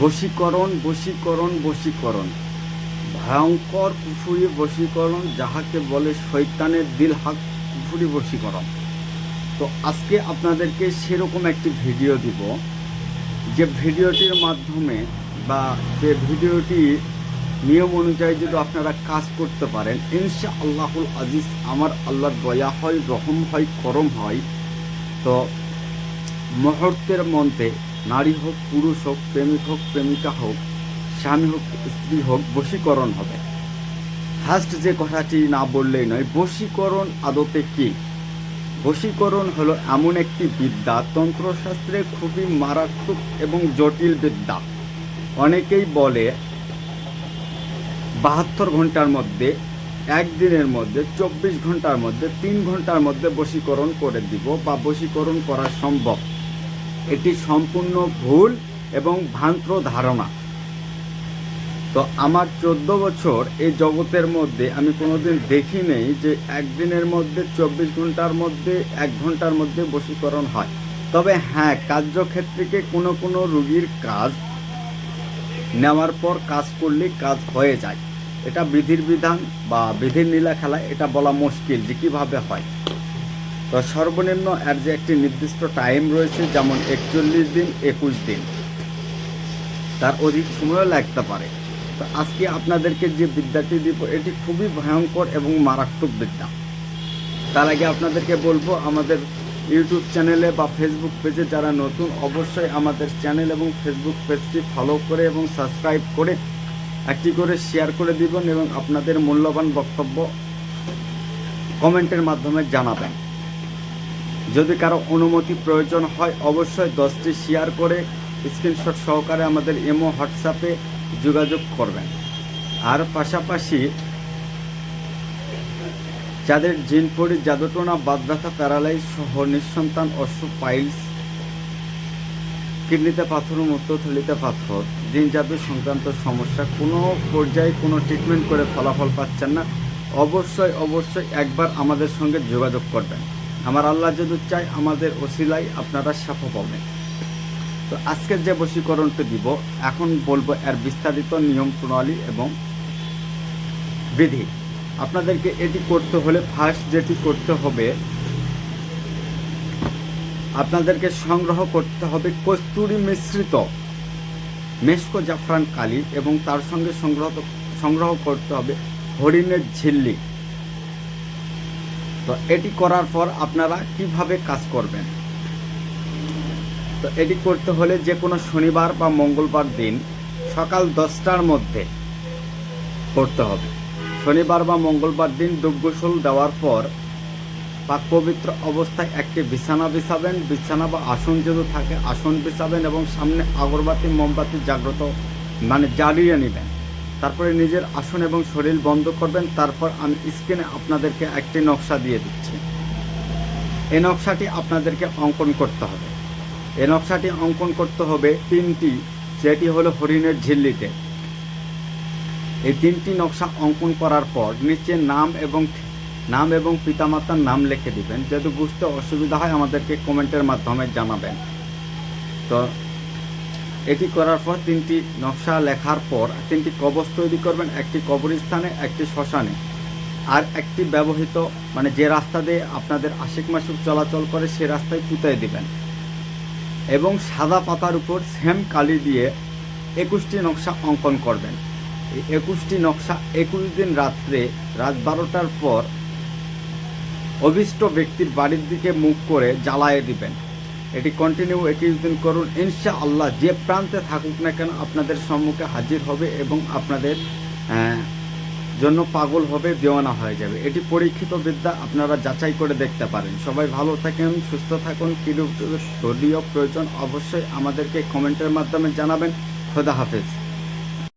বশীকরণ বশীকরণ বশীকরণ। ভয়ঙ্কর কুফুরি, বশীকরণ, যাহাকে বলে শৈতানের দিল হাক বশীকরণ। তো আজকে আপনাদেরকে সেরকম একটি ভিডিও দিব, যে ভিডিওটির মাধ্যমে বা যে ভিডিওটি নিয়ম অনুযায়ী যদি আপনারা কাজ করতে পারেন ইনশা আল্লাহুল আজিজ আমার আল্লাহর দয়া হয়, রহম হয়, করম হয়, তো মুহূর্তের মধ্যে নারী হোক, পুরুষ হোক, প্রেমিক হোক, প্রেমিকা হোক, স্বামী হোক, স্ত্রী হোক, বশীকরণ হবে। ফার্স্ট যে কথাটি না বললেই নয়, বশীকরণ আদতে কি? বশীকরণ হলো এমন একটি বিদ্যা, তন্ত্রশাস্ত্রে খুবই মারাত্মক এবং জটিল বিদ্যা। অনেকেই বলে, বাহাত্তর ঘণ্টার মধ্যে একদিনের মধ্যে, চব্বিশ ঘণ্টার মধ্যে, তিন ঘণ্টার মধ্যে বশীকরণ করে দিব বা বশীকরণ করা সম্ভব। এটি সম্পূর্ণ ভুল এবং ভ্রান্ত ধারণা। তো আমার চোদ্দ বছর এই জগতের মধ্যে আমি কোনোদিন দেখি নেই যে একদিনের মধ্যে, চব্বিশ ঘণ্টার মধ্যে, এক ঘণ্টার মধ্যে বশীকরণ হয়। তবে হ্যাঁ কার্যক্ষেত্রে কোনো কোনো রুগীর কাজ নেওয়ার পর কাজ করলে কাজ হয়ে যায়। এটা বিধির বিধান বা বিধির নীলা খেলা এটা বলা মুশকিল যে কীভাবে হয়। তো সর্বনিম্ন এর যে একটি নির্দিষ্ট টাইম রয়েছে, যেমন একচল্লিশ দিন, একুশ দিন, তার অধিক সময়ও লাগতে পারে। তো আজকে আপনাদেরকে যে বিদ্যাটি দিব, এটি খুবই ভয়ঙ্কর এবং মারাত্মক বিদ্যা। তার আগে আপনাদেরকে বলব, আমাদের ইউটিউব চ্যানেলে বা ফেসবুক পেজে যারা নতুন, অবশ্যই আমাদের চ্যানেল এবং ফেসবুক পেজটি ফলো করে এবং সাবস্ক্রাইব করে একটি করে শেয়ার করে দিবেন এবং আপনাদের মূল্যবান বক্তব্য কমেন্টের মাধ্যমে জানাবেন। যদি কারও অনুমতি প্রয়োজন হয়, অবশ্যই দশটি শেয়ার করে স্ক্রিনশট সহকারে আমাদের এমও হোয়াটসঅ্যাপে যোগাযোগ করবেন। আর পাশাপাশি যাদের জিনপড়ি জাদুটোনা বাদব্যথা প্যারালাইজ সহ নিঃসন্তান অশ্ব পাইলস, কিডনিতে পাথর, মূত্রথলিতে পাথর জিন জাদু সংক্রান্ত সমস্যা, কোনো পর্যায়ে কোনো ট্রিটমেন্ট করে ফলাফল পাচ্ছেন না, অবশ্যই অবশ্যই একবার আমাদের সঙ্গে যোগাযোগ করবেন। আমার আল্লাহ যদি চাই আমাদের ওসিলাই আপনারা সাফা পাবেন। তো আজকের যে বশীকরণটি দিব, এখন বলব এর বিস্তারিত নিয়ম প্রণালী এবং বিধি। আপনাদেরকে এটি করতে হলে ফার্স্ট যেটি করতে হবে, আপনাদেরকে সংগ্রহ করতে হবে কস্তুরি মিশ্রিত মেসকো জাফরান কালি এবং তার সঙ্গে সংগ্রহ সংগ্রহ করতে হবে হরিণের ঝিল্লি। তো এটি করার পর আপনারা কীভাবে কাজ করবেন? তো এটি করতে হলে যে কোনো শনিবার বা মঙ্গলবার দিন সকাল দশটার মধ্যে করতে হবে। শনিবার বা মঙ্গলবার দিন ডুব গোসল দেওয়ার পর পাক পবিত্র অবস্থায় একটি বিছানা বিছাবেন, বিছানা বা আসন যদি থাকে, আসন বিছাবেন এবং সামনে আগরবাতি, মোমবাতি জাগ্রত মানে জ্বালিয়ে নেবেন। তারপরে নিজের আসন এবং শরীর বন্ধ করবেন, তারপর আমি স্ক্রিনে আপনাদেরকে একটি নকশা দিয়ে দিচ্ছি। এই নকশাটি আপনাদেরকে অঙ্কন করতে হবে। এই নকশাটি অঙ্কন করতে হবে তিনটি যেটি হলো হরিণের ঝিল্লিতে। এই তিনটি নকশা অঙ্কন করার পর নিচে নাম এবং নাম এবং পিতামাতার নাম লিখে দিবেন, যদি বুঝতে অসুবিধা হয় আমাদেরকে কমেন্টের মাধ্যমে জানাবেন। তো এটি করার পর তিনটি নকশা লেখার পর তিনটি কবচ তৈরি করবেন, একটি কবরস্থানে, একটি শ্মশানে। আর একটি ব্যবহৃত মানে যে রাস্তা দিয়ে আপনাদের আশিক মাসুক চলাচল করে সে রাস্তায় পুঁতাই দিবেন। এবং সাদা পাতার উপর সেম কালি দিয়ে একুশটি নকশা অঙ্কন করবেন। এই একুশটি নকশা একুশ দিন রাত্রে, রাত বারোটার পর অভিষ্ট ব্যক্তির বাড়ির দিকে মুখ করে জ্বালায়ে দিবেন। এটি কন্টিনিউ একুশ দিন করুন। ইনশা আল্লাহ যে প্রান্তে থাকুক না কেন আপনাদের সম্মুখে হাজির হবে এবং আপনাদের জন্য পাগল হবে, দেওয়ানা হয়ে যাবে। এটি পরীক্ষিত বিদ্যা, আপনারা যাচাই করে দেখতে পারেন। সবাই ভালো থাকেন, সুস্থ থাকুন। কিরূপ দলীয় প্রয়োজন অবশ্যই আমাদেরকে কমেন্টের মাধ্যমে জানাবেন। খোদা হাফেজ।